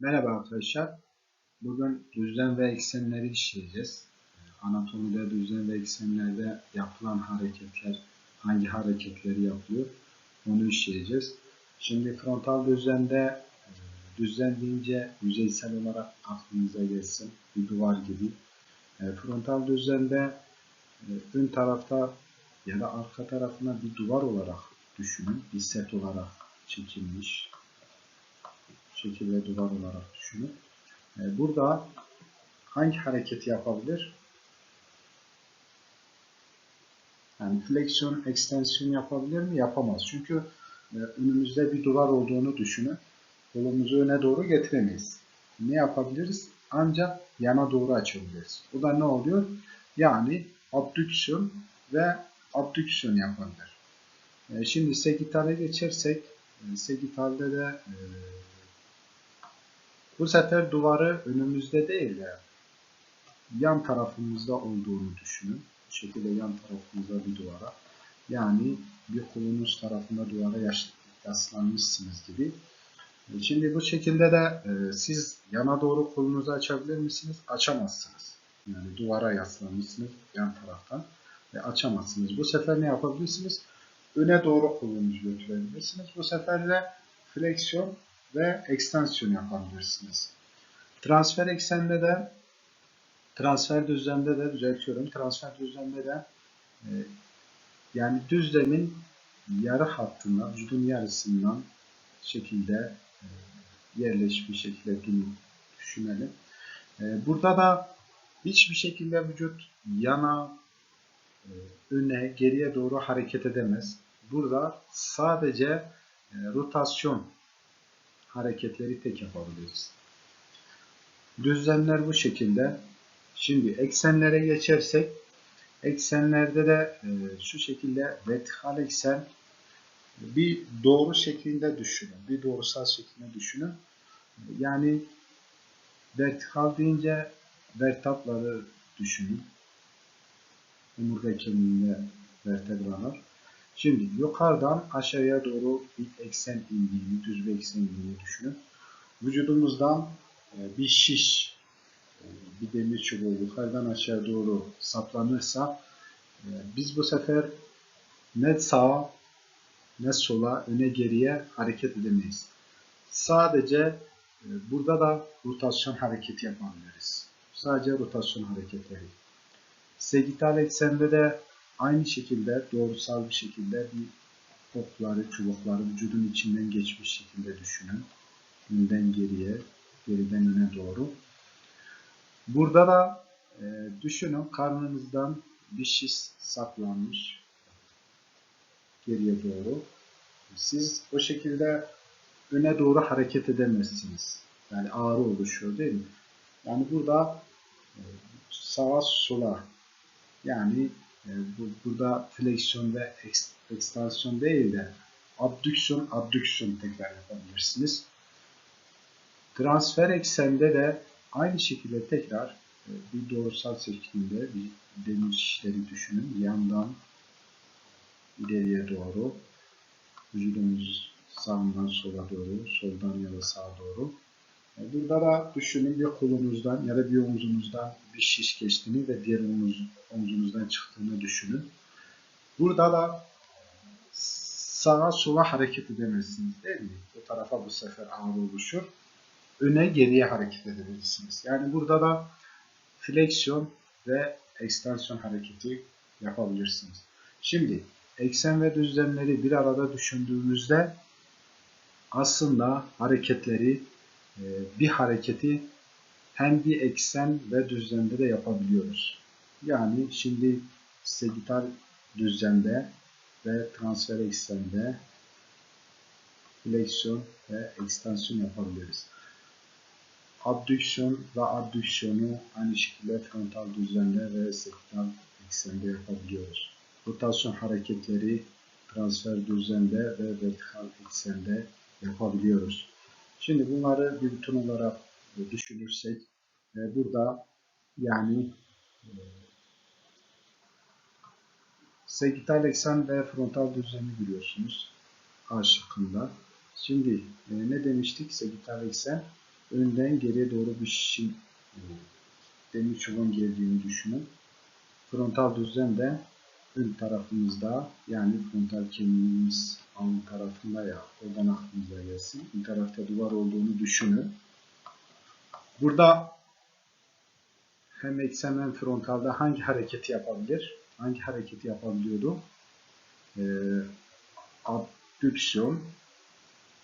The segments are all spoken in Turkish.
Merhaba arkadaşlar. Bugün düzlem ve eksenleri işleyeceğiz. Anatomide düzlem ve eksenlerde yapılan hareketler, hangi hareketleri yapılıyor onu işleyeceğiz. Şimdi frontal düzlemde e, düzlem deyince yüzeysel olarak aklınıza gelsin. Bir duvar gibi. E, Frontal düzlemde e, ön tarafta ya da arka tarafına bir duvar olarak düşünün. Bir set olarak çekilmiş şekilde duvar olarak düşünün. E, Burada hangi hareketi yapabilir? Yani fleksiyon, ekstensiyon yapabilir mi? Yapamaz. Çünkü e, önümüzde bir duvar olduğunu düşünün. Kolumuzu öne doğru getiremeyiz. Ne yapabiliriz? Ancak yana doğru açabiliriz. Bu da ne oluyor? Yani abdüksiyon ve abdüksiyon yapabilir. E, Şimdi segitale geçersek, e, segitalde de bu sefer duvarı önümüzde değil de yan tarafımızda olduğunu düşünün. Bu şekilde yan tarafımızda bir duvara. Yani bir kolunuz tarafında duvara yaslanmışsınız gibi. E, Şimdi bu şekilde de e, siz yana doğru kolunuzu açabilir misiniz? Açamazsınız. Yani duvara yaslanmışsınız yan taraftan ve açamazsınız. Bu sefer ne yapabilirsiniz? Öne doğru kolunuzu götürebilirsiniz. Bu sefer de fleksiyon ve ekstensiyon yapabilirsiniz. Transfer eksende de transfer düzlemde de düzeltiyorum. Transfer düzlemde de e, yani düzlemin yarı hattından, vücudun yarısından şekilde e, yerleşmiş şekilde dü- düşünelim. E, burada da hiçbir şekilde vücut yana, e, öne, geriye doğru hareket edemez. Burada sadece rotasyon hareketleri tek yapabiliriz. Düzlemler bu şekilde. Şimdi eksenlere geçersek eksenlerde de e, şu şekilde vertikal eksen bir doğru şeklinde düşünün. Bir doğrusal şeklinde düşünün. Yani vertikal deyince vertapları düşünün. Omurga kemiğinde vertebralar. Şimdi yukarıdan aşağıya doğru bir eksen indiğini, düz bir eksen indiğini düşünün. Vücudumuzdan e, bir şiş, e, bir demir çubuğu yukarıdan aşağı doğru saplanırsa e, biz bu sefer ne sağa ne sola, öne geriye hareket edemeyiz. Sadece burada da rotasyon hareketi yapabiliriz. Sadece rotasyon hareketleri. Segital eksende de aynı şekilde doğrusal bir şekilde bir okları, çubukları vücudun içinden geçmiş şekilde düşünün. Önden geriye, geriden öne doğru. Burada da e, düşünün karnınızdan bir şiş saplanmış geriye doğru. Siz o şekilde öne doğru hareket edemezsiniz. Yani ağrı oluşuyor değil mi? Yani burada e, sağa sola yani e, bu, burada fleksiyon ve eks, ekstansiyon değil de abdüksiyon, abdüksiyon tekrar yapabilirsiniz. Transfer eksende de aynı şekilde tekrar e, bir doğrusal şeklinde bir demir şişleri düşünün. Yandan ileriye doğru vücudumuz sağından sola doğru, soldan ya da sağa doğru. Burada da düşünün bir kolunuzdan ya da bir omzunuzdan bir şiş geçtiğini ve diğer omuz, omzunuzdan çıktığını düşünün. Burada da sağa sola hareket edemezsiniz değil mi? Bu tarafa bu sefer ağrı oluşur. Öne geriye hareket edebilirsiniz. Yani burada da fleksiyon ve ekstensiyon hareketi yapabilirsiniz. Şimdi eksen ve düzlemleri bir arada düşündüğümüzde aslında hareketleri bir hareketi hem bir eksen ve düzlemde de yapabiliyoruz. Yani şimdi segital düzlemde ve transfer eksende fleksiyon ve ekstensiyon yapabiliriz. Abdüksiyon ve abdüksiyonu aynı şekilde frontal düzlemde ve segital eksende yapabiliyoruz. Rotasyon hareketleri transfer düzlemde ve vertikal eksende yapabiliyoruz. Şimdi bunları bir bütün olarak düşünürsek e, burada yani e, segital eksen ve frontal düzlemi biliyorsunuz A. Şimdi e, ne demiştik? Segital eksen önden geriye doğru bir şişim e, demir çubuğun geldiğini düşünün. Frontal düzlem de ön tarafımızda yani frontal kemiğimiz alın tarafında ya oradan aklınıza gelsin. Bir tarafta duvar olduğunu düşünün. Burada hem eksen hem frontalda hangi hareketi yapabilir? Hangi hareketi yapabiliyordu? Ee, abdüksiyon,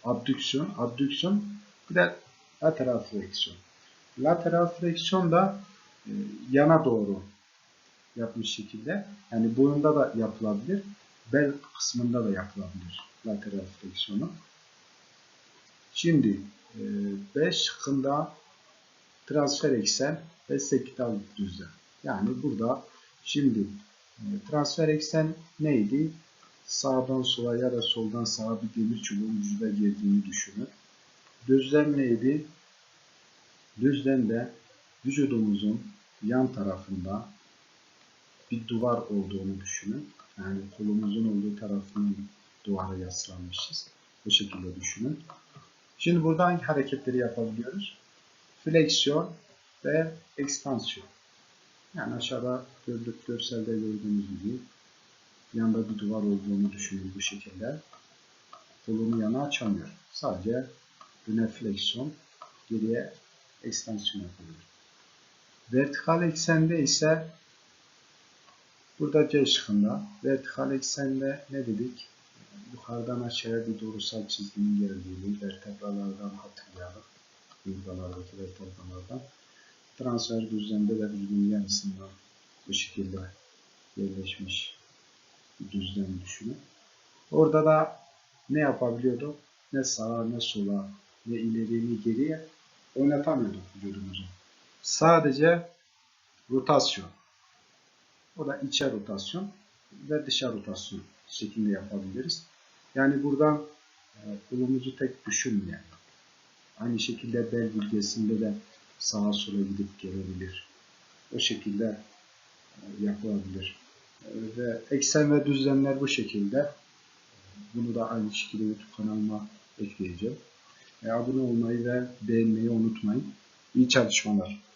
abdüksiyon, abdüksiyon bir de lateral fleksiyon. Lateral fleksiyon da e, yana doğru yapmış şekilde. Yani boyunda da yapılabilir. Bel kısmında da yapılabilir lateral fleksiyonu. Şimdi e, B şıkkında transfer eksen ve sektal düzlem. Yani burada şimdi e, transfer eksen neydi? Sağdan sola ya da soldan sağa bir demir çubuğun vücuda girdiğini düşünün. Düzlem neydi? Düzlem de vücudumuzun yan tarafında bir duvar olduğunu düşünün. Yani kolumuzun olduğu tarafının duvara yaslanmışız. Bu şekilde düşünün. Şimdi burada hangi hareketleri yapabiliyoruz? Fleksiyon ve ekspansiyon. Yani aşağıda gördük, görselde gördüğünüz gibi yanda bir duvar olduğunu düşünün bu şekilde. Kolumu yana açamıyorum. Sadece öne fleksiyon, geriye ekstansiyon yapıyorum. Vertikal eksende ise burada C şıkkında vertikal eksende ne dedik? Yukarıdan aşağıya bir doğrusal çizginin geldiğini vertebralardan hatırlayalım. Yurdalardaki vertebralardan. Transfer düzlemde de vücudun yarısından bu şekilde yerleşmiş düzlem düşünün. Orada da ne yapabiliyordu? Ne sağa ne sola ne ileri ne geriye oynatamıyorduk vücudumuzu. Sadece rotasyon. O da içe rotasyon ve dışa rotasyon şeklinde yapabiliriz. Yani buradan e, kolumuzu tek düşünmeyen. Aynı şekilde bel bölgesinde de sağa sola gidip gelebilir. O şekilde e, yapılabilir. Ve eksen ve düzlemler bu şekilde. Bunu da aynı şekilde YouTube kanalıma ekleyeceğim. E, abone olmayı ve beğenmeyi unutmayın. İyi çalışmalar.